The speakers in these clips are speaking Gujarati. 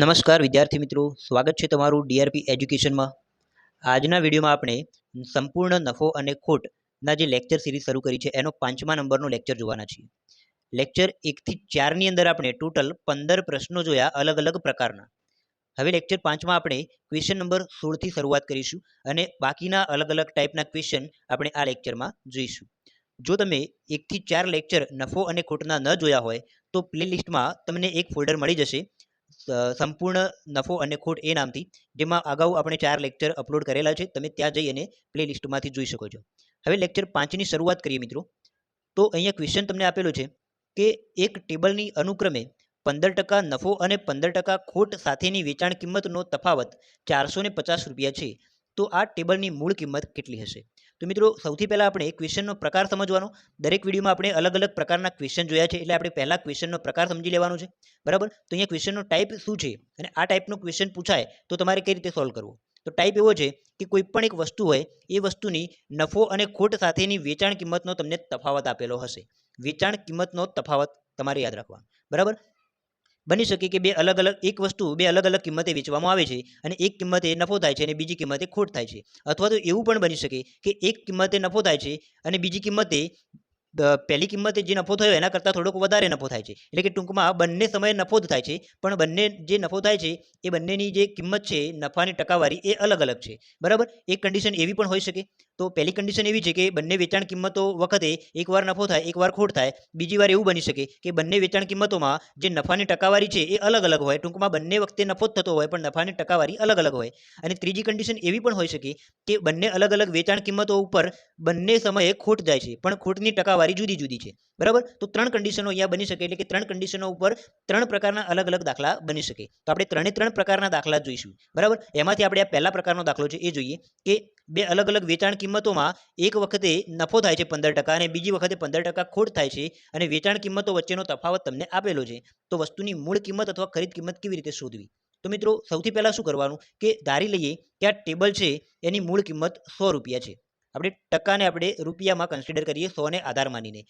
નમસ્કાર વિદ્યાર્થી મિત્રો, સ્વાગત છે તમારું ડીઆરપી એજ્યુકેશનમાં. આજના વિડીયોમાં આપણે સંપૂર્ણ નફો અને ખોટના જે લેક્ચર સિરીઝ શરૂ કરી છે, એનો પાંચમા નંબરનો લેક્ચર જોવાના છીએ. લેક્ચર એકથી ચારની અંદર આપણે ટોટલ પંદર પ્રશ્નો જોયા અલગ અલગ પ્રકારના. હવે લેક્ચર પાંચમાં આપણે ક્વેશ્ચન નંબર સોળથી શરૂઆત કરીશું અને બાકીના અલગ અલગ ટાઈપના ક્વેશ્ચન આપણે આ લેક્ચરમાં જોઈશું. જો તમે એકથી ચાર લેક્ચર નફો અને ખોટના ન જોયા હોય, તો પ્લેલિસ્ટમાં તમને એક ફોલ્ડર મળી જશે સંપૂર્ણ નફો અને ખોટ એ નામથી, જેમાં અગાઉ આપણે ચાર લેક્ચર અપલોડ કરેલા છે, તમે ત્યાં જઈ અને પ્લે લિસ્ટમાંથી જોઈ શકો છો. હવે લેક્ચર પાંચની શરૂઆત કરીએ મિત્રો. તો અહીંયા ક્વેશ્ચન તમને આપેલો છે કે એક ટેબલની અનુક્રમે પંદર ટકા નફો અને પંદર ટકા ખોટ સાથેની વેચાણ કિંમતનો તફાવત ચારસો ને પચાસ રૂપિયા છે. તો આ ટેબલની મૂળ કિંમત કેટલી હશે? તો મિત્રો, સૌથી પહેલાં આપણે ક્વેશ્ચનનો પ્રકાર સમજવાનો. દરેક વિડીયોમાં આપણે અલગ અલગ પ્રકારના ક્વેશ્ચન જોયા છે, એટલે આપણે પહેલાં ક્વેશ્ચનનો પ્રકાર સમજી લેવાનો છે. બરાબર? તો અહીંયા ક્વેશ્ચનનો ટાઈપ શું છે? અને આ ટાઈપનો ક્વેશ્ચન પૂછાય, તો તમારે કઈ રીતે સોલ્વ કરવો? તો ટાઈપ એવો છે કે કોઈ પણ એક વસ્તુ હોય, એ વસ્તુની નફો અને ખોટ સાથેની વેચાણ કિંમતનો તમને તફાવત આપેલો હશે. વેચાણ કિંમતનો તફાવત તમારે યાદ રાખવાનો. બરાબર? બની શકે કે બે અલગ અલગ, એક વસ્તુ બે અલગ અલગ કિંમતે વેચવામાં આવે છે અને એક કિંમતે નફો થાય છે અને બીજી કિંમતે ખોટ થાય છે. અથવા તો એવું પણ બની શકે કે એક કિંમતે નફો થાય છે અને બીજી કિંમતે પહેલી કિંમતે જે નફો થયો એના કરતાં થોડોક વધારે નફો થાય છે. એટલે કે ટૂંકમાં બંને સમયે નફો જ થાય છે, પણ બંને જે નફો થાય છે એ બંનેની જે કિંમત છે, નફાની ટકાવારી એ અલગ અલગ છે. બરાબર? એક કન્ડિશન એવી પણ હોઈ શકે તો પહેલી કન્ડિશન એવી છે કે બંને વેચાણ કિંમતો વખતે એકવાર નફો થાય એકવાર ખોટ થાય. બીજી વાર એવું બની શકે કે બંને વેચાણ કિંમતોમાં જે નફાની ટકાવારી છે એ અલગ અલગ હોય. ટૂંકમાં બંને વખતે નફો જ થતો હોય, પણ નફાની ટકાવારી અલગ અલગ હોય. અને ત્રીજી કન્ડિશન એવી પણ હોઈ શકે કે બંને અલગ અલગ વેચાણ કિંમતો ઉપર બંને સમયે ખોટ જાય છે, પણ ખોટની ટકાવારી જુદી જુદી છે. બરાબર? તો ત્રણ કન્ડિશનો અહીંયા બની શકે એટલે કે ત્રણ કન્ડિશનો ઉપર ત્રણ પ્રકારના અલગ અલગ દાખલા બની શકે. તો આપણે ત્રણે ત્રણ પ્રકારના દાખલા જોઈશું. બરાબર? એમાંથી આપણે આ પહેલા પ્રકારનો દાખલો છે, એ જોઈએ કે બે અલગ અલગ વેચાણ કિંમતોમાં એક વખતે નફો થાય છે પંદર ટકા અને બીજી વખતે પંદર ટકા ખોટ થાય છે અને વેચાણ કિંમતો વચ્ચેનો તફાવત તમને આપેલો છે. તો વસ્તુની મૂળ કિંમત અથવા ખરીદ કિંમત કેવી રીતે શોધવી? તો મિત્રો, સૌથી પહેલાં શું કરવાનું? કે ધારી લઈએ કે આ ટેબલ છે એની મૂળ કિંમત સો રૂપિયા છે. આપણે ટકાને આપણે રૂપિયામાં કન્સિડર કરીએ સોને આધાર માનીને.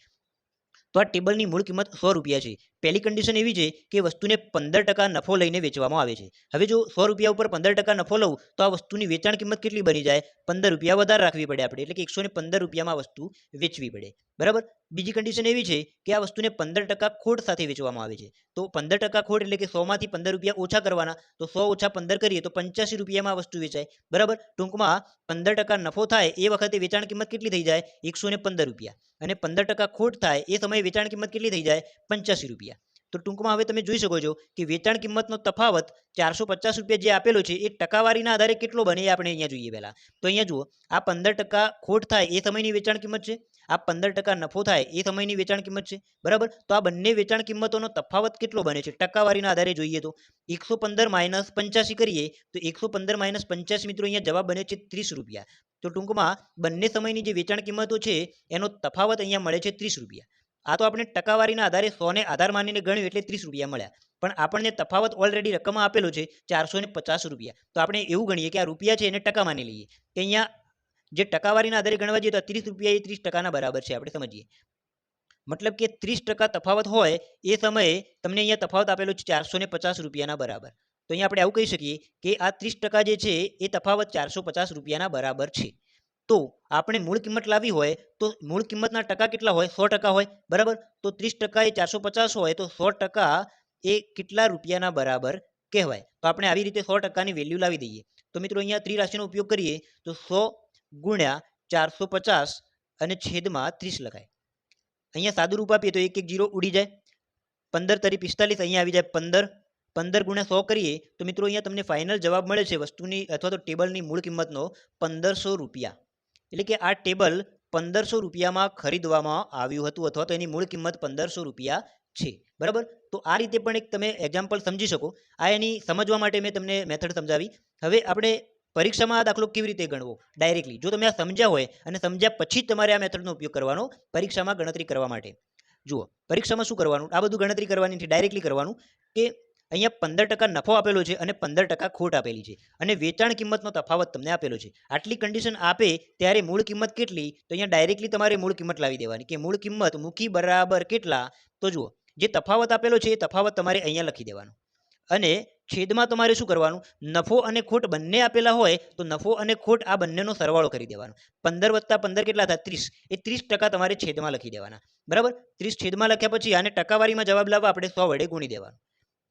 તો આ ટેબલની મૂળ કિંમત સો રૂપિયા છે. પહેલી કન્ડિશન એવી છે કે વસ્તુને પંદર ટકા નફો લઈને વેચવામાં આવે છે. હવે જો સો રૂપિયા ઉપર પંદર ટકા નફો લઉં, તો આ વસ્તુની વેચાણ કિંમત કેટલી બની જાય? પંદર રૂપિયા વધારે રાખવી પડે આપણે, એટલે કે એકસો પંદર રૂપિયામાં વસ્તુ વેચવી પડે. બરાબર? બીજી કન્ડિશન એવી છે કે આ વસ્તુને પંદર ટકા ખોટ સાથે વેચવામાં આવે છે. તો પંદર ટકા ખોટ એટલે કે સોમાંથી પંદર રૂપિયા ઓછા કરવાના, તો સો ઓછા પંદર કરીએ તો પંચ્યાસી રૂપિયામાં વસ્તુ વેચાય. બરાબર? ટૂંકમાં પંદર ટકા નફો થાય એ વખતે વેચાણ કિંમત કેટલી થઈ જાય? એકસો રૂપિયા. અને પંદર ટકા ખોટ થાય એ સમયે વેચાણ કિંમત કેટલી થઈ જાય? પંચ્યાસી રૂપિયા. તો ટૂંકમાં હવે તમે જોઈ શકો છો કે વેચાણ કિંમતનો તફાવત ચારસો પચાસ રૂપિયા જે આપેલો છે, એ ટકાવારીના આધારે કેટલો બને એ આપણે અહીંયા જોઈએ પહેલાં. તો અહીંયા જુઓ, આ પંદર ટકા ખોટ થાય એ સમયની વેચાણ કિંમત છે, આ પંદર ટકા નફો થાય એ સમયની વેચાણ કિંમત છે, બરાબર? તો આ બંને વેચાણ કિંમતોનો તફાવત કેટલો બને છે, ટકાવારીના આધારે જોઈએ તો. એકસો પંદર માઇનસ પંચ્યાસી કરીએ, તો એકસો પંદર માઇનસ પંચ્યાસી મિત્રો અહીંયા જવાબ બને છે ત્રીસ રૂપિયા. તો ટૂંકમાં બંને સમયની જે વેચાણ કિંમતો છે, એનો તફાવત અહીંયા મળે છે ત્રીસ રૂપિયા. આ તો આપણે ટકાવારીના આધારે સોને આધાર માનીને ગણ્યું એટલે ત્રીસ રૂપિયા મળ્યા. પણ આપણને તફાવત ઓલરેડી રકમમાં આપેલો છે ચારસો પચાસ રૂપિયા. તો આપણે એવું ગણીએ કે આ રૂપિયા છે એને ટકા માની લઈએ. કે અહીંયા જે ટકાવારીના આધારે ગણવા જઈએ તો ત્રીસ રૂપિયા એ ત્રીસ ટકાના બરાબર છે આપણે સમજીએ. મતલબ કે ત્રીસ ટકા તફાવત હોય એ સમયે તમને અહીંયા તફાવત આપેલો છે ચારસો ને પચાસ રૂપિયાના બરાબર. તો અહીંયા આપણે આવું કહી શકીએ કે આ ત્રીસ ટકા જે છે એ તફાવત ચારસો પચાસ રૂપિયાના બરાબર છે. તો આપણે મૂળ કિંમત લાવી હોય તો મૂળ કિંમતના ટકા કેટલા હોય? સો ટકા હોય. બરાબર? તો ત્રીસ ટકા એ ચારસો પચાસ હોય તો સો ટકા એ કેટલા રૂપિયાના બરાબર કહેવાય? તો આપણે આવી રીતે સો ટકાની વેલ્યુ લાવી દઈએ. તો મિત્રો અહીંયા ત્રિરાશિનો ઉપયોગ કરીએ તો સો ગુણ્યા ચારસો પચાસ અને છેદમાં ત્રીસ લખાય. અહીંયા સાદું રૂપ આપીએ તો એક એક જીરો ઉડી જાય. પંદર તરી પિસ્તાલીસ અહીંયા આવી જાય પંદર. પંદર ગુણ્યા સો કરીએ તો મિત્રો અહીંયા તમને ફાઇનલ જવાબ મળે છે વસ્તુની અથવા તો ટેબલની મૂળ કિંમતનો પંદરસો રૂપિયા. એટલે કે આ ટેબલ પંદરસો રૂપિયામાં ખરીદવામાં આવ્યું હતું અથવા તો એની મૂળ કિંમત પંદરસો રૂપિયા છે. બરાબર? તો આ રીતે પણ એક તમે એક્ઝામ્પલ સમજી શકો. આ એની સમજવા માટે મેં તમને મેથડ સમજાવી. હવે આપણે પરીક્ષામાં આ દાખલો કેવી રીતે ગણવો? ડાયરેક્ટલી જો તમે આ સમજ્યા હોય અને સમજ્યા પછી જ તમારે આ મેથડનો ઉપયોગ કરવાનો પરીક્ષામાં ગણતરી કરવા માટે. જુઓ, પરીક્ષામાં શું કરવાનું? આ બધું ગણતરી કરવાની નથી ડાયરેક્ટલી કરવાનું કે અહીંયા પંદર ટકા નફો આપેલો છે અને પંદર ટકા ખોટ આપેલી છે. અને વેચાણ કિંમતનો તફાવત તમને આપેલો છે. આટલી કન્ડિશન આપે ત્યારે મૂળ કિંમત કેટલી? તો અહીંયા ડાયરેક્ટલી તમારે મૂળ કિંમત લાવી દેવાની કે મૂળ કિંમત મૂકી બરાબર કેટલા? તો જુઓ, જે તફાવત આપેલો છે એ તફાવત તમારે અહીંયા લખી દેવાનો. અને છેદમાં તમારે શું કરવાનું? નફો અને ખોટ બંને આપેલા હોય તો નફો અને ખોટ આ બંનેનો સરવાળો કરી દેવાનો. પંદર વત્તા પંદર કેટલા થાય? ત્રીસ. એ ત્રીસ ટકા તમારે છેદમાં લખી દેવાના. બરાબર? ત્રીસ છેદમાં લખ્યા પછી આને ટકાવારીમાં જવાબ લાવવા આપણે સો વડે ગુણી દેવાનું.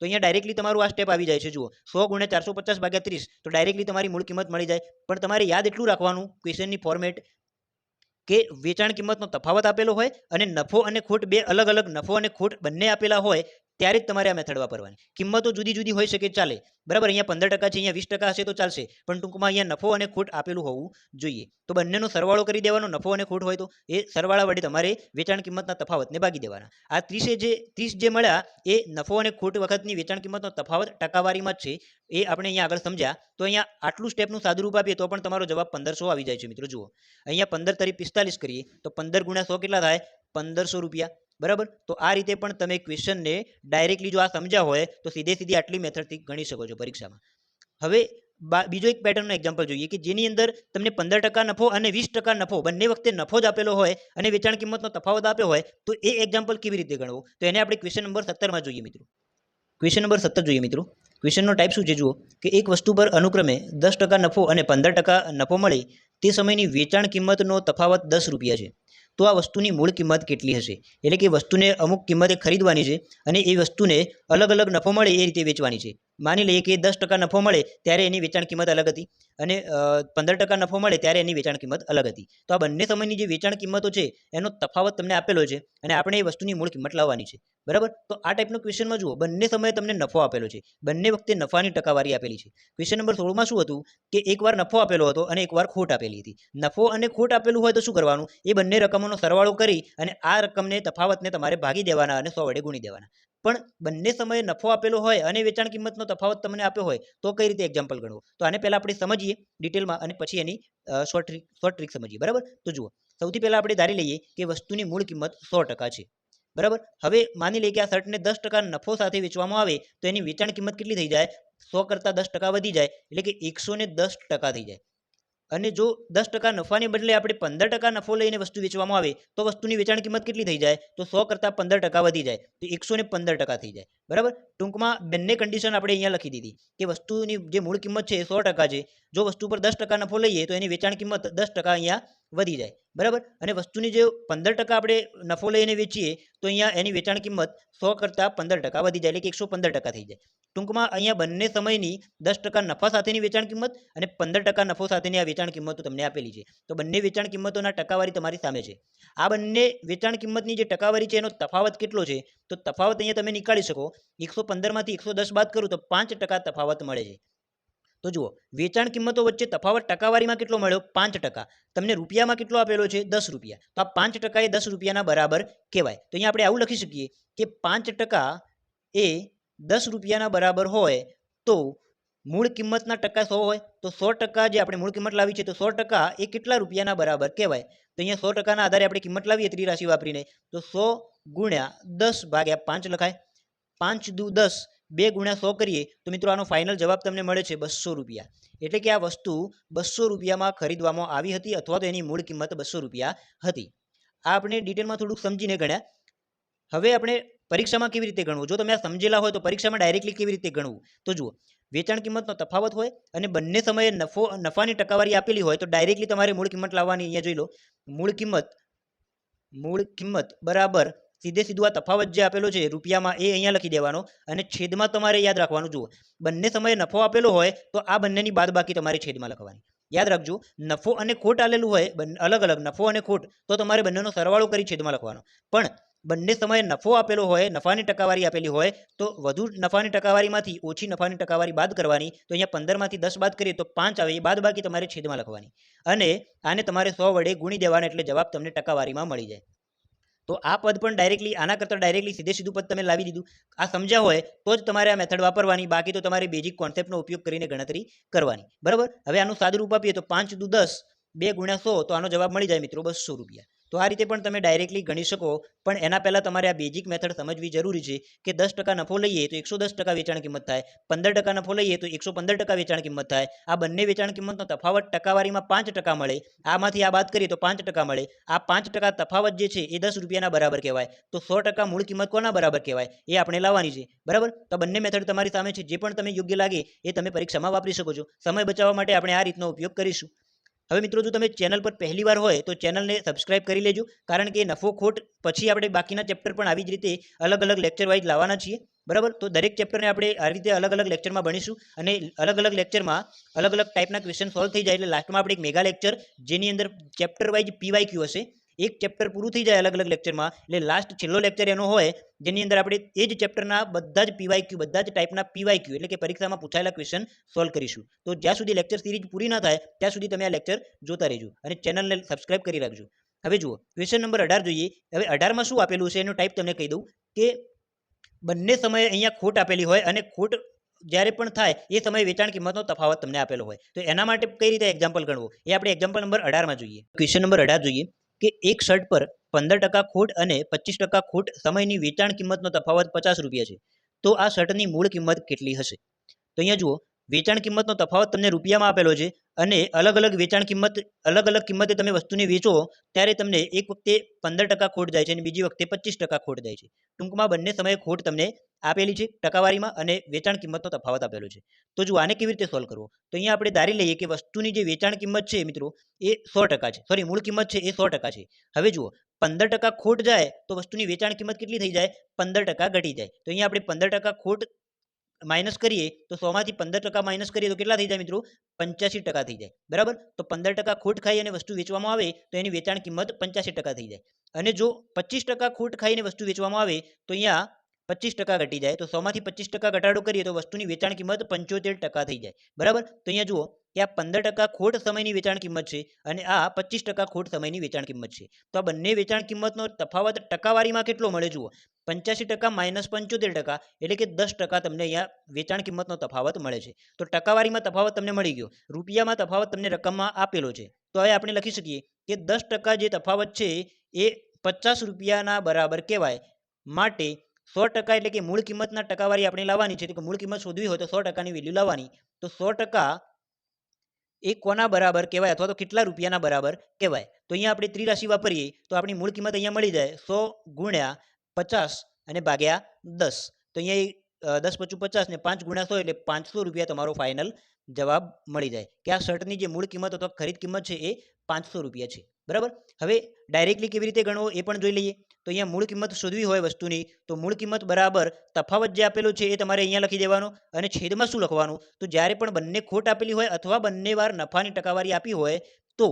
તો અહીંયા ડાયરેક્ટલી તમારું આ સ્ટેપ આવી જાય છે, જુઓ. સો ગુણ્યા ચારસો પચાસ ભાગ્યા ત્રીસ, તો ડાયરેક્ટલી તમારી મૂળ કિંમત મળી જાય. પણ તમારે યાદ એટલું રાખવાનું ક્વેશ્ચનની ફોર્મેટ કે વેચાણ કિંમતનો તફાવત આપેલો હોય અને નફો અને ખોટ બે અલગ અલગ નફો અને ખોટ બંને આપેલા હોય ત્યારે જ તમારે આ મેથડ વાપરવાની. કિંમતો જુદી જુદી હોઈ શકે ચાલે. બરાબર, અહીંયા પંદર ટકા છે, અહીંયા વીસ ટકા હશે તો ચાલશે. પણ ટૂંકમાં અહીંયા નફો અને ખોટ આપેલું હોવું જોઈએ. તો બંનેનો સરવાળો કરી દેવાનો, નફો અને ખોટ હોય તો. એ સરવાળા વડે તમારે વેચાણ કિંમતના તફાવતને ભાગી દેવાના. આ ત્રીસે જે, ત્રીસ જે મળ્યા, એ નફો અને ખોટ વખતની વેચાણ કિંમતનો તફાવત ટકાવારીમાં જ છે. એ આપણે અહીંયા આગળ સમજ્યા. તો અહીંયા આટલું સ્ટેપનું સાદુરૂપ આપીએ તો પણ તમારો જવાબ પંદરસો આવી જાય છે મિત્રો. જુઓ. અહીંયા પંદર તરી પિસ્તાલીસ કરીએ તો પંદર ગુણ્યા સો કેટલા થાય? પંદરસો રૂપિયા. બરાબર? તો આ રીતે પણ તમે ક્વેશ્ચનને ડાયરેક્ટલી જો આ સમજ્યા હોય, તો સીધે સીધી આટલી મેથડથી ગણી શકો છો પરીક્ષામાં. હવે બીજો એક પેટર્નનો એક્ઝામ્પલ જોઈએ કે જેની અંદર તમને પંદર ટકા નફો અને વીસ ટકા નફો બંને વખતે નફો જ આપેલો હોય અને વેચાણ કિંમતનો તફાવત આપ્યો હોય, તો એ એક્ઝામ્પલ કેવી રીતે ગણવો? તો એને આપણે ક્વેશ્ચન નંબર સત્તરમાં જોઈએ મિત્રો. ક્વેશ્ચન નંબર સત્તર જોઈએ મિત્રો. ક્વેશ્ચનનો ટાઈપ શું છે જુઓ, કે એક વસ્તુ પર અનુક્રમે દસ ટકા નફો અને પંદર ટકા નફો મળે, તે સમયની વેચાણ કિંમતનો તફાવત દસ રૂપિયા છે. તો આ વસ્તુની મૂળ કિંમત કેટલી હશે? એટલે કે વસ્તુને અમુક કિંમતે ખરીદવાની છે અને એ વસ્તુને અલગ અલગ નફો મળે એ રીતે વેચવાની છે. માની લઈએ કે દસ ટકા નફો મળે ત્યારે એની વેચાણ કિંમત અલગ હતી અને પંદર ટકા નફો મળે ત્યારે એની વેચાણ કિંમત અલગ હતી. તો આ બંને સમયની જે વેચાણ કિંમતો છે, એનો તફાવત તમને આપેલો છે અને આપણે એ વસ્તુની મૂળ કિંમત લાવવાની છે. બરાબર? તો આ ટાઈપનો ક્વેશ્ચનમાં જુઓ. બંને સમયે તમને નફો આપેલો છે. બંને વખતે નફાની ટકાવારી આપેલી છે. ક્વેશ્ચન નંબર સોળમાં શું હતું કે એકવાર નફો આપેલો હતો અને એકવાર ખોટ આપેલી હતી. નફો અને ખોટ આપેલું હોય તો શું કરવાનું? એ બંને રકમોનો સરવાળો કરી અને આ રકમને, તફાવતને તમારે ભાગી દેવાના અને સો વડે ગુણી દેવાના. પણ બંને સમયે નફો આપેલો હોય અને વેચાણ કિંમતનો તફાવત તમને આપ્યો હોય, તો કઈ રીતે એક્ઝામ્પલ ગણવો? તો આને પહેલાં આપણે સમજીએ ડિટેલમાં અને પછી એની શોર્ટ ટ્રીક શોર્ટ ટ્રીક સમજીએ, બરાબર? તો જુઓ, સૌથી પહેલાં આપણે ધારી લઈએ કે વસ્તુની મૂળ કિંમત સો ટકા છે, બરાબર? હવે માની લઈએ કે આ શર્ટને દસ ટકા નફો સાથે વેચવામાં આવે, તો એની વેચાણ કિંમત કેટલી થઈ જાય? સો કરતાં દસ ટકા વધી જાય, એટલે કે એકસો દસ ટકા થઈ જાય. અને જો દસ ટકા નફાને બદલે આપણે પંદર ટકા નફો લઈને વસ્તુ વેચવામાં આવે, તો વસ્તુની વેચાણ કિંમત કેટલી થઈ જાય? તો સો કરતાં પંદર ટકા વધી જાય. તો એકસો ને પંદર ટકા થઈ જાય. બરાબર? ટૂંકમાં બંને કન્ડિશન આપણે અહીંયા લખી દીધી. કે વસ્તુની જે મૂળ કિંમત છે એ સો ટકા છે. જો વસ્તુ પર દસ ટકા નફો લઈએ, તો એની વેચાણ કિંમત દસ ટકા અહીંયા વધી જાય. બરાબર? અને વસ્તુની જે પંદર ટકા આપણે નફો લઈને વેચીએ, તો અહીંયા એની વેચાણ કિંમત સો કરતાં પંદર ટકા વધી જાય, એટલે કે એકસો પંદર ટકા થઈ જાય. ટૂંકમાં અહીંયા બંને સમયની દસ ટકા નફા સાથેની વેચાણ કિંમત અને પંદર ટકા નફો સાથેની આ વેચાણ કિંમતો તમને આપેલી છે. તો બંને વેચાણ કિંમતોના ટકાવારી તમારી સામે છે. આ બંને વેચાણ કિંમતની જે ટકાવારી છે, એનો તફાવત કેટલો છે? તો તફાવત અહીંયા તમે નીકાળી શકો. એકસો પંદરમાંથી એકસો દસ બાદ કરું તો પાંચ ટકા તફાવત મળે છે. તો જુઓ, વેચાણ કિંમતો વચ્ચે તફાવત ટકાવારીમાં કેટલો મળ્યો? પાંચ ટકા. તમને રૂપિયામાં કેટલો આપેલો છે? દસ રૂપિયા. તો આ પાંચ ટકા એ દસ રૂપિયાના બરાબર કહેવાય. તો અહીંયા આપણે આવું લખી શકીએ કે પાંચ ટકા એ દસ રૂપિયાના બરાબર હોય તો મૂળ કિંમતના ટકા સો હોય. તો સો ટકા જે આપણે મૂળ કિંમત લાવી છે, તો સો ટકા એ કેટલા રૂપિયાના બરાબર કહેવાય? તો અહીંયા સો ટકાના આધારે આપણે કિંમત લાવીએ ત્રિરાશિ વાપરીને. તો સો ગુણ્યા દસ ભાગ્યા પાંચ લખાય. પાંચ દુ દસ બે ગુણ્યા સો કરીએ, તો મિત્રો આનો ફાઇનલ જવાબ તમને મળે છે બસો રૂપિયા. એટલે કે આ વસ્તુ બસો રૂપિયામાં ખરીદવામાં આવી હતી અથવા તો એની મૂળ કિંમત બસો રૂપિયા હતી. આ આપણે ડિટેલમાં થોડુંક સમજીને ગણ્યા. હવે આપણે પરીક્ષામાં કેવી રીતે ગણવું? જો તમે આ સમજેલા હોય તો પરીક્ષામાં ડાયરેક્ટલી કેવી રીતે ગણવું? તો જુઓ, વેચાણ કિંમતનો તફાવત હોય અને બંને સમયે નફો, નફાની ટકાવારી આપેલી હોય તો ડાયરેક્ટલી તમારે મૂળ કિંમત લાવવાની, અહીંયા જોઈ લો. મૂળ કિંમત મૂળ કિંમત બરાબર સીધે સીધું આ તફાવત જે આપેલો છે, રૂપિયામાં એ અહીંયા લખી દેવાનો અને છેદમાં તમારે યાદ રાખવાનું જુઓ. બંને સમયે નફો આપેલો હોય તો આ બંનેની બાદબાકી તમારે છેદમાં લખવાની. યાદ રાખજો, નફો અને ખોટ આલેલું હોય અલગ અલગ, નફો અને ખોટ, તો તમારે બંનેનો સરવાળો કરી છેદમાં લખવાનો. પણ બંને સમયે નફો આપેલો હોય, નફાની ટકાવારી આપેલી હોય, તો વધુ નફાની ટકાવારીમાંથી ઓછી નફાની ટકાવારી બાદ કરવાની, તો અહીંયા પંદરમાંથી દસ બાદ કરીએ તો પાંચ આવે, એ બાદ બાકી તમારે છેદમાં લખવાની. અને આને તમારે સો વડે ગુણી દેવાના એટલે જવાબ તમને ટકાવારીમાં મળી જાય. તો આ પદ પણ ડાયરેક્ટલી આના કરતાં ડાયરેક્ટલી સીધે સીધું પદ તમે લાવી દીધું. આ સમજ્યા હોય તો જ તમારે આ મેથડ વાપરવાની, બાકી તો તમારે બેઝિક કોન્સેપ્ટનો ઉપયોગ કરીને ગણતરી કરવાની. બરાબર? હવે આનું સાદું રૂપ આપીએ તો પાંચ દુ દસ, બે ગુણ્યા સો, તો આનો જવાબ મળી જાય મિત્રો બસો રૂપિયા. તો આ રીતે પણ તમે ડાયરેક્ટલી ગણી શકો. પણ એના પહેલાં તમારે આ બેઝિક મેથડ સમજવી જરૂરી છે કે દસ ટકા નફો લઈએ તો એકસો દસ ટકા વેચાણ કિંમત થાય. પંદર ટકા નફો લઈએ તો એકસો પંદર ટકા વેચાણ કિંમત થાય. આ બંને વેચાણ કિંમતનો તફાવત ટકાવારીમાં પાંચ ટકા મળે. આમાંથી આ વાત કરીએ તો પાંચ ટકા મળે. આ પાંચ ટકા તફાવત જે છે એ દસ રૂપિયાના બરાબર કહેવાય. તો સો ટકા મૂળ કિંમત કોના બરાબર કહેવાય? એ આપણે લાવવાની છે. બરાબર? તો બંને મેથડ તમારી સામે છે. જે પણ તમે યોગ્ય લાગે એ તમે પરીક્ષામાં વાપરી શકો છો. સમય બચાવવા માટે આપણે આ રીતનો ઉપયોગ કરીશું. હવે મિત્રો, જો તમે ચેનલ પર પહેલી વાર હોય તો ચેનલને સબસ્ક્રાઇબ કરી લેજો. કારણ કે નફો ખોટ પછી આપણે બાકીના ચેપ્ટર પણ આવી જ રીતે અલગ અલગ લેક્ચર વાઇઝ લાવવાના છીએ. બરાબર? તો દરેક ચેપ્ટરને આપણે આ રીતે અલગ અલગ લેક્ચરમાં ભણીશું અને અલગ અલગ લેક્ચરમાં અલગ અલગ ટાઈપના ક્વેશ્ચન સોલ્વ થઈ જાય એટલે લાસ્ટમાં આપણે એક મેગા લેક્ચર જેની અંદર ચેપ્ટર વાઇઝ પીવાય ક્યુ હશે. એક ચેપ્ટર પૂરું થઈ જાય અલગ અલગ લેક્ચરમાં એટલે લાસ્ટ છેલ્લો લેક્ચર એનો હોય, જેની અંદર આપણે એ જ ચેપ્ટરના બધા જ પીવાય ક્યુ બધા જ ટાઈપના પીવાય ક્યુ એટલે કે પરીક્ષામાં પૂછાયેલા ક્વેશ્ચન સોલ્વ કરીશું. તો જ્યાં સુધી લેક્ચર સિરીઝ પૂરી ના થાય, ત્યાં સુધી તમે આ લેક્ચર જોતા રહેજો અને ચેનલને સબસ્ક્રાઇબ કરી રાખજો. હવે જુઓ ક્વેશ્ચન નંબર અઢાર જોઈએ. હવે અઢારમાં શું આપેલું છે એનો ટાઈપ તમને કહી દઉં કે બંને સમયે અહીંયા ખોટ આપેલી હોય અને ખોટ જ્યારે પણ થાય, એ સમયે વેચાણ કિંમતનો તફાવત તમને આપેલો હોય. તો એના માટે કઈ રીતે એક્ઝામ્પલ ગણવો? એ આપણે એક્ઝામ્પલ નંબર અઢારમાં જોઈએ. ક્વેશ્ચન નંબર અઢાર જોઈએ. કે એક શર્ટ પર પંદર ટકા ખોટ અને પચીસ ટકા ખોટ સમયની વેચાણ કિંમતનો તફાવત પચાસ રૂપિયા છે. તો આ શર્ટની મૂળ કિંમત કેટલી હશે? તો અહીંયા જુઓ વેચાણ કિંમતનો તફાવત તમને રૂપિયામાં આપેલો છે અને અલગ અલગ વેચાણ કિંમત, અલગ અલગ કિંમતે તમે વસ્તુને વેચો, ત્યારે તમને એક વખતે પંદર ટકા ખોટ જાય છે અને બીજી વખતે પચીસ ટકા ખોટ જાય છે. ટૂંકમાં બંને સમયે ખોટ તમને આપેલી છે ટકાવારીમાં અને વેચાણ કિંમતનો તફાવત આપેલો છે. તો જો આને કેવી રીતે સોલ્વ કરવો? તો અહીંયા આપણે ધારી લઈએ કે વસ્તુની જે વેચાણ કિંમત છે મિત્રો, એ સો ટકા છે. સોરી મૂળ કિંમત છે એ સો ટકા છે. હવે જુઓ, પંદર ટકા ખોટ જાય તો વસ્તુની વેચાણ કિંમત કેટલી થઈ જાય? પંદર ટકા ઘટી જાય. તો અહીંયા આપણે પંદર ટકા ખોટ માઇનસ કરીએ તો સોમાંથી પંદર ટકા માઇનસ કરીએ તો કેટલા થઈ જાય મિત્રો? પંચ્યાસી ટકા થઈ જાય. બરાબર? તો પંદર ટકા ખોટ ખાઈ અને વસ્તુ વેચવામાં આવે તો એની વેચાણ કિંમત પંચ્યાસી ટકા થઈ જાય. અને જો પચીસ ટકા ખોટ ખાઈને વસ્તુ વેચવામાં આવે તો અહીંયા પચીસ ટકા ઘટી જાય, તો સોમાંથી પચીસ ટકા ઘટાડો કરીએ તો વસ્તુની વેચાણ કિંમત પંચોતેર ટકા થઈ જાય. બરાબર? તો અહીંયા જુઓ કે આ પંદર ટકા ખોટ સમયની વેચાણ કિંમત છે અને આ પચીસ ટકા ખોટ સમયની વેચાણ કિંમત છે. તો આ બંને વેચાણ કિંમતનો તફાવત ટકાવારીમાં કેટલો મળે જુઓ? પંચ્યાસી ટકા માઇનસ પંચોતેર ટકા એટલે કે દસ ટકા તમને અહીંયા વેચાણ કિંમતનો તફાવત મળે છે. તો ટકાવારીમાં તફાવત તમને મળી ગયો. રૂપિયામાં તફાવત તમને રકમમાં આપેલો છે. તો હવે આપણે લખી શકીએ કે દસ ટકા જે તફાવત છે એ પચાસ રૂપિયાના બરાબર કહેવાય. માટે સો ટકા એટલે કે મૂળ કિંમતના ટકાવારી આપણે લાવવાની છે. તો મૂળ કિંમત શોધવી હોય તો સો ટકાની વેલ્યુ લાવવાની. તો સો ટકા એ કોના બરાબર કહેવાય? અથવા તો કેટલા રૂપિયાના બરાબર કહેવાય? તો અહીંયા આપણે ત્રિરાશિ વાપરીએ, તો આપણી મૂળ કિંમત અહીંયા મળી જાય સો ગુણ્યા પચાસ અને ભાગ્યા દસ. તો અહીંયા દસ પચું પચાસ ને પાંચ ગુણ્યા સો એટલે પાંચસો રૂપિયા તમારો ફાઇનલ જવાબ મળી જાય. કે આ શર્ટની જે મૂળ કિંમત અથવા ખરીદ કિંમત છે એ પાંચસો રૂપિયા છે. બરાબર? હવે ડાયરેક્ટલી કેવી રીતે ગણવો એ પણ જોઈ લઈએ. તો અહીંયા મૂળ કિંમત શોધવી હોય વસ્તુની, તો મૂળ કિંમત બરાબર તફાવત જે આપેલો છે એ તમારે અહીંયા લખી દેવાનો અને છેદમાં શું લખવાનું? તો જ્યારે પણ બંને ખોટ આપેલી હોય અથવા બંને વાર નફાની ટકાવારી આપી હોય, તો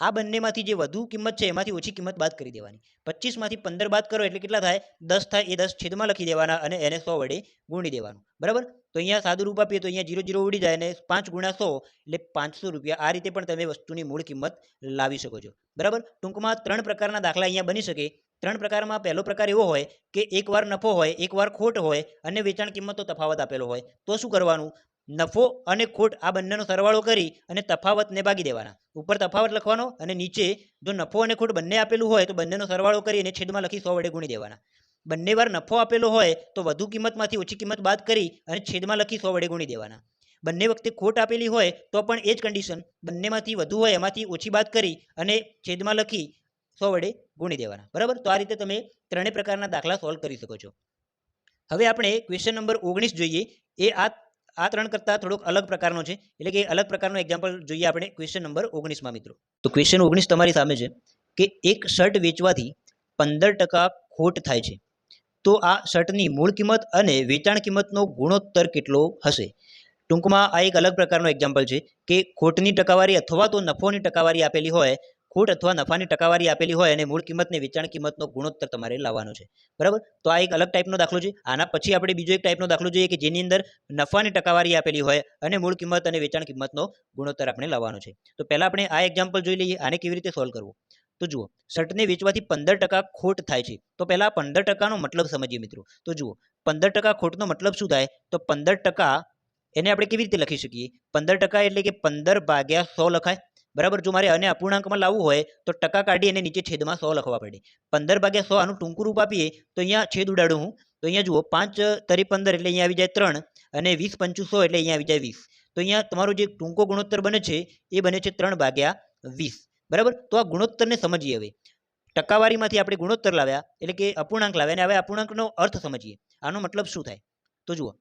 આ બંનેમાંથી જે વધુ કિંમત છે એમાંથી ઓછી કિંમત બાદ કરી દેવાની. પચીસમાંથી પંદર બાદ કરો એટલે કેટલા થાય? દસ થાય, એ દસ છેદમાં લખી દેવાના અને એને સો વડે ગુણી દેવાનું. બરાબર? તો અહીંયા સાદું રૂપ આપીએ તો અહીંયા જીરો જીરો ઉડી જાય અને પાંચ ગુણ્યા સો એટલે પાંચસો રૂપિયા. આ રીતે પણ તમે વસ્તુની મૂળ કિંમત લાવી શકો છો. બરાબર? ટૂંકમાં ત્રણ પ્રકારના દાખલા અહીંયા બની શકે. ત્રણ પ્રકારમાં પહેલો પ્રકાર એવો હોય કે એકવાર નફો હોય એકવાર ખોટ હોય અને વેચાણ કિંમતનો તફાવત આપેલો હોય. તો શું કરવાનું? નફો અને ખોટ આ બંનેનો સરવાળો કરી અને તફાવતને ભાગી દેવાના. ઉપર તફાવત લખવાનો અને નીચે જો નફો અને ખોટ બંને આપેલું હોય તો બંનેનો સરવાળો કરી અને છેદમાં લખી સો વડે ગુણી દેવાના. બંને વાર નફો આપેલો હોય તો વધુ કિંમતમાંથી ઓછી કિંમત બાદ કરી અને છેદમાં લખી સો વડે ગુણી દેવાના. બંને વખતે ખોટ આપેલી હોય તો પણ એ જ કન્ડિશન બંનેમાંથી વધુ હોય એમાંથી ઓછી બાદ કરી અને છેદમાં લખી સો વડે ગુણી દેવાના. બરાબર? તો આ રીતે તમે ત્રણેય પ્રકારના દાખલા સોલ્વ કરી શકો છો. હવે આપણે ક્વેશ્ચન નંબર ઓગણીસ જોઈએ. એ આ આ ત્રણ કરતાં થોડોક અલગ પ્રકારનો છે. એટલે કે અલગ પ્રકારનો એક્ઝામ્પલ જોઈએ આપણે ક્વેશ્ચન નંબર ઓગણીસમાં, મિત્રો. તો ક્વેશ્ચન ઓગણીસ તમારી સામે છે કે એક શર્ટ વેચવાથી પંદર ટકા ખોટ થાય છે. તો આ શર્ટની મૂળ કિંમત અને વેચાણ કિંમતનો ગુણોત્તર કેટલો હશે? ટૂંકમાં આ એક અલગ પ્રકારનો એક્ઝામ્પલ છે કે ખોટની ટકાવારી અથવા તો નફોની ટકાવારી આપેલી હોય ખોટ અથવા નફાની ટકાવારી આપેલી હોય અને મૂળ કિંમત ને વેચાણ કિંમતનો ગુણોત્તર તમારે લાવવાનો છે. બરાબર? તો આ એક અલગ ટાઈપનો દાખલો છે. આના પછી આપણે બીજો એક ટાઈપનો દાખલો જોઈએ કે જેની અંદર નફાની ટકાવારી આપેલી હોય અને મૂળ કિંમત અને વેચાણ કિંમતનો ગુણોત્તર આપણે લાવવાનો છે. તો પહેલાં આપણે આ એક્ઝામ્પલ જોઈ લઈએ. આને કેવી રીતે સોલ્વ કરવું? તો જુઓ શર્ટને વેચવાથી પંદર ટકા ખોટ થાય છે. તો પહેલાં પંદર ટકાનો મતલબ સમજીએ મિત્રો. તો જુઓ, પંદર ટકા ખોટનો મતલબ શું થાય? તો પંદર ટકા એને આપણે કેવી રીતે લખી શકીએ? પંદર ટકા એટલે કે પંદર ભાગ્યા સો લખાય. બરાબર? જો મારે અને અપૂર્ણાંકમાં લાવવું હોય, તો ટકા કાઢી અને નીચે છેદમાં સો લખવા પડે. પંદર ભાગ્યા સો આનું ટૂંકું રૂપ આપીએ, તો અહીંયા છેદ ઉડાડું હું. તો અહીંયા જુઓ, પાંચ તરી પંદર એટલે અહીંયા આવી જાય ત્રણ અને વીસ પંચું સો એટલે અહીંયા આવી જાય વીસ. તો અહીંયા તમારો જે ટૂંકો ગુણોત્તર બને છે, એ બને છે ત્રણ ભાગ્યા વીસ. બરાબર? તો આ ગુણોત્તરને સમજીએ હવે. ટકાવારીમાંથી આપણે ગુણોત્તર લાવ્યા, એટલે કે અપૂર્ણાંક લાવ્યા, અને હવે અપૂર્ણાંકનો અર્થ સમજીએ. આનો મતલબ શું થાય? તો જુઓ.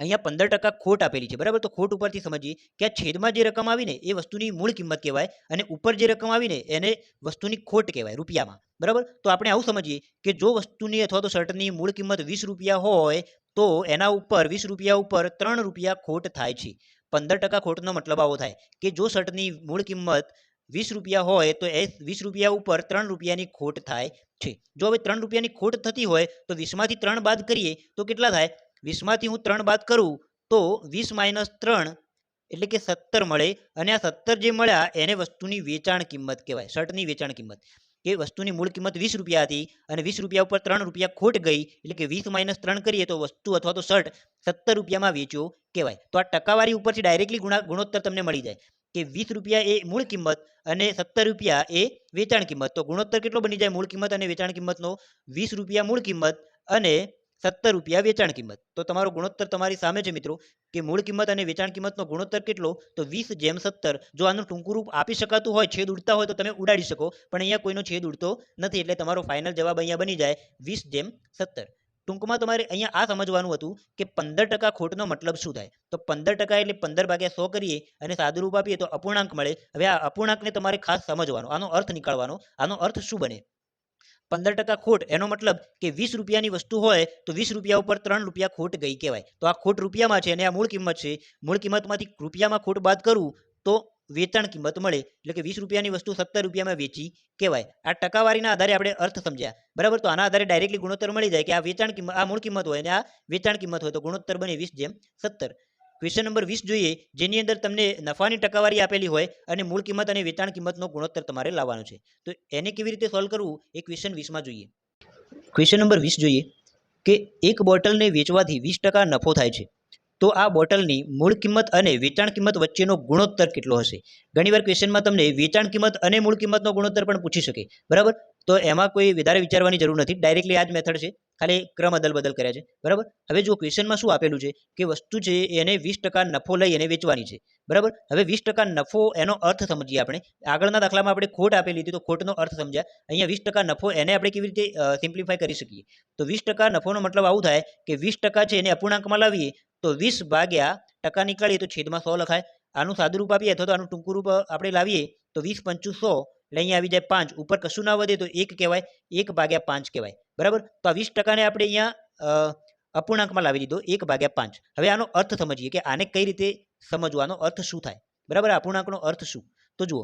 અહીંયા પંદર ટકા ખોટ આપેલી છે. બરાબર? તો ખોટ ઉપરથી સમજીએ કે આ છેદમાં જે રકમ આવીને એ વસ્તુની મૂળ કિંમત કહેવાય અને ઉપર જે રકમ આવીને એને વસ્તુની ખોટ કહેવાય રૂપિયામાં. બરાબર? તો આપણે આવું સમજીએ કે જો વસ્તુની અથવા તો શર્ટની મૂળ કિંમત વીસ રૂપિયા હોય, તો એના ઉપર, વીસ રૂપિયા ઉપર ત્રણ રૂપિયા ખોટ થાય છે. પંદર ટકા ખોટનો મતલબ આવો થાય કે જો શર્ટની મૂળ કિંમત વીસ રૂપિયા હોય, તો એ વીસ રૂપિયા ઉપર ત્રણ રૂપિયાની ખોટ થાય છે. જો હવે ત્રણ રૂપિયાની ખોટ થતી હોય, તો વીસમાંથી ત્રણ બાદ કરીએ, તો કેટલા થાય? વીસમાંથી હું ત્રણ બાદ કરું, તો વીસ માઇનસ ત્રણ એટલે કે સત્તર મળે. અને આ સત્તર જે મળ્યા, એને વસ્તુની વેચાણ કિંમત કહેવાય શર્ટની વેચાણ કિંમત. કે વસ્તુની મૂળ કિંમત વીસ રૂપિયા હતી અને વીસ રૂપિયા ઉપર ત્રણ રૂપિયા ખોટ ગઈ, એટલે કે વીસ માઇનસ ત્રણ કરીએ તો વસ્તુ અથવા તો શર્ટ સત્તર રૂપિયામાં વેચ્યો કહેવાય. તો આ ટકાવારી ઉપરથી ડાયરેક્ટલી ગુણા, ગુણોત્તર તમને મળી જાય. કે વીસ રૂપિયા એ મૂળ કિંમત અને સત્તર રૂપિયા એ વેચાણ કિંમત. તો ગુણોત્તર કેટલો બની જાય? મૂળ કિંમત અને વેચાણ કિંમતનો વીસ રૂપિયા મૂળ કિંમત અને સત્તર રૂપિયા વેચાણ કિંમત. તો તમારો ગુણોત્તર તમારી સામે છે મિત્રો, કે મૂળ કિંમત અને વેચાણ કિંમતનો ગુણોત્તર કેટલો? તો વીસ જેમ સત્તર. જો આનું ટૂંકું રૂપ આપી શકાતું હોય, છેદ ઉડતા હોય તો તમે ઉડાડી શકો, પણ અહીંયા કોઈનો છેદ ઉડતો નથી, એટલે તમારો ફાઇનલ જવાબ અહીંયા બની જાય વીસ જેમ સત્તર. ટૂંકમાં તમારે અહીંયા આ સમજવાનું હતું કે પંદર ટકા ખોટનો મતલબ શું થાય? તો પંદર ટકા એટલે પંદર ભાગ્યા સો કરીએ અને સાદુરૂપ આપીએ તો અપૂર્ણાંક મળે. હવે આ અપૂર્ણાંકને તમારે ખાસ સમજવાનો, આનો અર્થ નીકાળવાનો, આનો અર્થ શું બને? પંદર ટકા ખોટ, એનો મતલબ કે વીસ રૂપિયાની વસ્તુ હોય તો વીસ રૂપિયા ઉપર ત્રણ રૂપિયા ખોટ ગઈ કહેવાય. તો આ ખોટ રૂપિયામાં છે અને આ મૂળ કિંમત છે. મૂળ કિંમતમાંથી રૂપિયામાં ખોટ બાદ કરું તો વેચાણ કિંમત મળે. એટલે કે વીસ રૂપિયાની વસ્તુ સત્તર રૂપિયામાં વેચી કહેવાય. આ ટકાવારીના આધારે આપણે અર્થ સમજ્યા. બરાબર? તો આના આધારે ડાયરેક્ટલી ગુણોત્તર મળી જાય કે આ વેચાણ કિંમત, આ મૂળ કિંમત હોય અને આ વેચાણ કિંમત હોય તો ગુણોત્તર બને વીસ જેમ સત્તર. ક્વેશ્ચન નંબર વીસ જોઈએ, જેની અંદર તમને નફાની ટકાવારી આપેલી હોય અને મૂળ કિંમત અને વેચાણ કિંમતનો ગુણોત્તર તમારે લાવવાનો છે. તો એને કેવી રીતે સોલ્વ કરવું? એ ક્વેશ્ચન વીસમાં જોઈએ. ક્વેશ્ચન નંબર વીસ જોઈએ કે એક બોટલને વેચવાથી વીસ ટકા નફો થાય છે. તો આ બોટલની મૂળ કિંમત અને વેચાણ કિંમત વચ્ચેનો ગુણોત્તર કેટલો હશે? ઘણીવાર ક્વેશ્ચનમાં તમને વેચાણ કિંમત અને મૂળ કિંમતનો ગુણોત્તર પણ પૂછી શકે. બરાબર? તો એમાં કોઈ વધારે વિચારવાની જરૂર નથી. ડાયરેક્ટલી આ જ મેથડ છે. ખાલી ક્રમ અદલ બદલ કર્યા છે. બરાબર? હવે જો ક્વેશ્ચનમાં શું આપેલું છે કે વસ્તુ છે એને વીસ ટકા નફો લઈ અને વેચવાની છે. બરાબર? હવે વીસ ટકા નફો એનો અર્થ સમજીએ આપણે. આગળના દાખલામાં આપણે ખોટ આપેલી હતી તો ખોટનો અર્થ સમજ્યા. અહીંયા વીસ ટકા નફો એને આપણે કેવી રીતે સિમ્પ્લિફાય કરી શકીએ? તો વીસ ટકા નફોનો મતલબ આવું થાય કે વીસ ટકા છે એને અપૂર્ણાંકમાં લાવીએ તો વીસ ભાગ્યા ટકા નીકળીએ તો છેદમાં સો લખાય. આનું સાદું રૂપ આપીએ અથવા તો આનું ટૂંકું રૂપ આપણે લાવીએ તો વીસ પંચું સો એટલે અહીંયા આવી જાય પાંચ. ઉપર કશું ના વધે તો એક કહેવાય. એક ભાગ્યા પાંચ કહેવાય. બરાબર? તો આ વીસ ટકાને આપણે અહીંયા અપૂર્ણાંકમાં લાવી દીધો, એક ભાગ્યા પાંચ. હવે આનો અર્થ સમજીએ કે આને કઈ રીતે સમજવાનો અર્થ શું થાય? બરાબર? અપૂર્ણાંકનો અર્થ શું? તો જુઓ,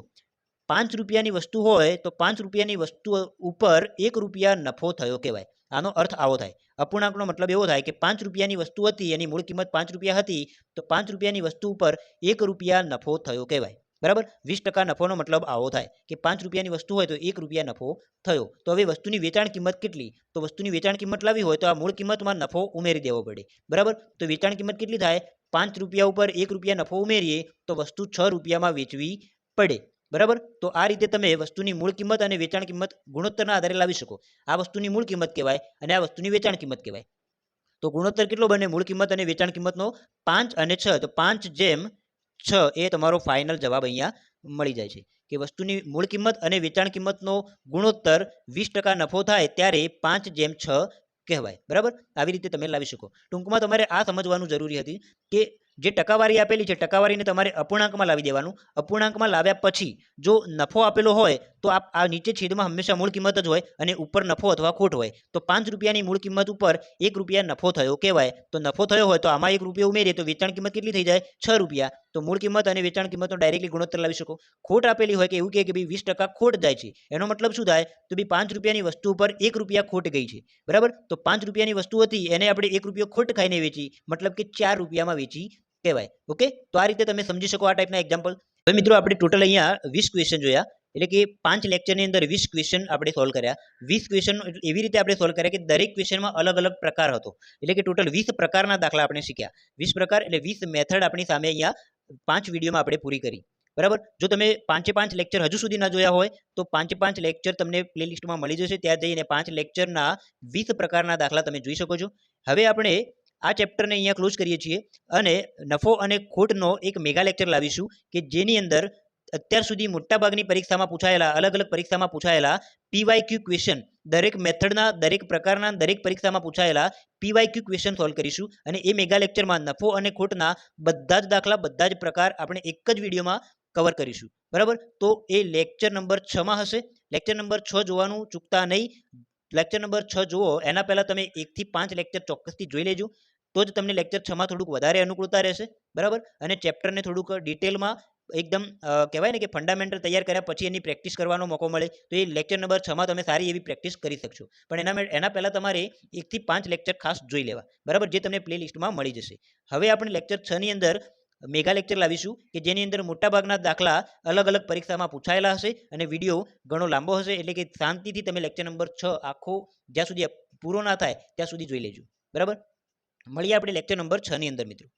પાંચ રૂપિયાની વસ્તુ હોય તો પાંચ રૂપિયાની વસ્તુ ઉપર એક રૂપિયા નફો થયો કહેવાય. આનો અર્થ આવો થાય. અપૂર્ણાંકનો મતલબ એવો થાય કે પાંચ રૂપિયાની વસ્તુ હતી, એની મૂળ કિંમત પાંચ રૂપિયા હતી, તો પાંચ રૂપિયાની વસ્તુ ઉપર એક રૂપિયા નફો થયો કહેવાય. બરાબર? વીસ ટકા નફોનો મતલબ આવો થાય કે પાંચ રૂપિયાની વસ્તુ હોય તો એક રૂપિયા નફો થયો. તો હવે વસ્તુની વેચાણ કિંમત કેટલી? તો વસ્તુની વેચાણ કિંમત લાવી હોય તો આ મૂળ કિંમતમાં નફો ઉમેરી દેવો પડે. બરાબર? તો વેચાણ કિંમત કેટલી થાય? પાંચ રૂપિયા ઉપર એક રૂપિયા નફો ઉમેરીએ તો વસ્તુ છ રૂપિયામાં વેચવી પડે. બરાબર? તો આ રીતે તમે વસ્તુની મૂળ કિંમત અને વેચાણ કિંમત ગુણોત્તરના આધારે લાવી શકો. આ વસ્તુની મૂળ કિંમત કહેવાય અને આ વસ્તુની વેચાણ કિંમત કહેવાય. તો ગુણોત્તર કેટલો બને? મૂળ કિંમત અને વેચાણ કિંમતનો પાંચ અને છ. તો પાંચ જેમ છ એ તમારો ફાઇનલ જવાબ અહીંયા મળી જાય છે. કે વસ્તુની મૂળ કિંમત અને વેચાણ કિંમતનો ગુણોત્તર વીસ ટકા નફો થાય ત્યારે પાંચ જેમ છ કહેવાય. બરાબર? આવી રીતે તમે લાવી શકો. ટૂંકમાં તમારે આ સમજવાનું જરૂરી હતી કે જે ટકાવારી આપેલી છે ટકાવારીને તમારે અપૂર્ણાંકમાં લાવી દેવાનું. અપૂર્ણાંકમાં લાવ્યા પછી જો નફો આપેલો હોય તો આ આ નીચે છેદમાં હંમેશા મૂળ કિંમત જ હોય અને ઉપર નફો અથવા ખોટ હોય. તો પાંચ રૂપિયાની મૂળ કિંમત ઉપર એક રૂપિયા નફો થયો કહેવાય. તો નફો થયો હોય તો આમાં એક રૂપિયા ઉમેરીએ તો વેચાણ કિંમત કેટલી થઈ જાય? છ રૂપિયા. તો મૂળ કિંમત અને વેચાણ કિંમતનો ડાયરેક્ટલી ગુણોત્તર લાવી શકો. ખોટ આપેલી હોય કે એવું કહે કે ભાઈ વીસ ટકા ખોટ જાય છે. એનો મતલબ શું થાય? તો ભાઈ પાંચ રૂપિયાની વસ્તુ ઉપર એક રૂપિયા ખોટ ગઈ છે. બરાબર? તો પાંચ રૂપિયાની વસ્તુ હતી એને આપણે એક રૂપિયો ખોટ ખાઈને વેચી. મતલબ કે ચાર રૂપિયામાં વેચી કહેવાય. ઓકે? તો આ રીતે તમે સમજી શકો આ ટાઈપના એક્ઝામ્પલ હવે મિત્રો આપણે ટોટલ અહીંયા વીસ ક્વેશ્ચન જોયા. એટલે કે પાંચ લેક્ચરની અંદર વીસ ક્વેશ્ચન આપણે સોલ્વ કર્યા. વીસ ક્વેશ્ચન એવી રીતે આપણે સોલ્વ કર્યા કે દરેક ક્વેશ્ચનમાં અલગ અલગ પ્રકાર હતો. એટલે કે ટોટલ વીસ પ્રકારના દાખલા આપણે શીખ્યા. વીસ પ્રકાર એટલે વીસ મેથડ આપણી સામે અહીંયા પાંચ વિડીયોમાં આપણે પૂરી કરી. બરાબર? જો તમે પાંચે પાંચ લેક્ચર હજુ સુધી ના જોયા હોય, તો પાંચે પાંચ લેક્ચર તમને પ્લેલિસ્ટમાં મળી જશે. ત્યાં જઈને પાંચ લેક્ચરના વીસ પ્રકારના દાખલા તમે જોઈ શકો છો. હવે આપણે આ ચેપ્ટરને અહીંયા ક્લોઝ કરીએ છીએ અને નફો અને ખોટનો એક મેગા લેક્ચર લાવીશું કે જેની અંદર અત્યાર સુધી મોટાભાગની પરીક્ષામાં પૂછાયેલા અલગ અલગ પરીક્ષામાં પૂછાયેલા પીવાય ક્યુ ક્વેશ્ચન દરેક મેથડના દરેક પ્રકારના, દરેક પરીક્ષામાં પૂછાયેલા પીવાય ક્યુ ક્વેશ્ચન સોલ્વ કરીશું. અને એ મેગા લેક્ચરમાં નફો અને ખોટના બધા જ દાખલા, બધા જ પ્રકાર આપણે એક જ વિડીયોમાં કવર કરીશું. બરાબર? તો એ લેક્ચર નંબર છમાં હશે. લેક્ચર નંબર છ જોવાનું ચૂકતા નહીં. લેક્ચર નંબર છ જુઓ. એના પહેલાં તમે એકથી પાંચ લેક્ચર ચોક્કસથી જોઈ લેજો. તો જ તમને લેક્ચર છમાં થોડુંક વધારે અનુકૂળતા રહેશે. બરાબર? અને ચેપ્ટરને થોડુંક ડિટેલમાં એકદમ કહેવાય ને કે ફંડામેન્ટલ તૈયાર કર્યા પછી એની પ્રેક્ટિસ કરવાનો મોકો મળે, તો એ લેક્ચર નંબર છમાં તમે સારી એવી પ્રેક્ટિસ કરી શકશો. પણ એના એના પહેલાં તમારે એકથી પાંચ લેક્ચર ખાસ જોઈ લેવા, બરાબર? જે તમને પ્લે લિસ્ટમાં મળી જશે. હવે આપણે લેક્ચર છની અંદર મેગા લેક્ચર લાવીશું, કે જેની અંદર મોટાભાગના દાખલા અલગ અલગ પરીક્ષામાં પૂછાયેલા હશે અને વીડિયો ઘણો લાંબો હશે, એટલે કે શાંતિથી તમે લેક્ચર નંબર છ આખો જ્યાં સુધી પૂરો ના થાય, ત્યાં સુધી જોઈ લેજો. બરાબર? મળીએ આપણે લેક્ચર નંબર છની અંદર, મિત્રો.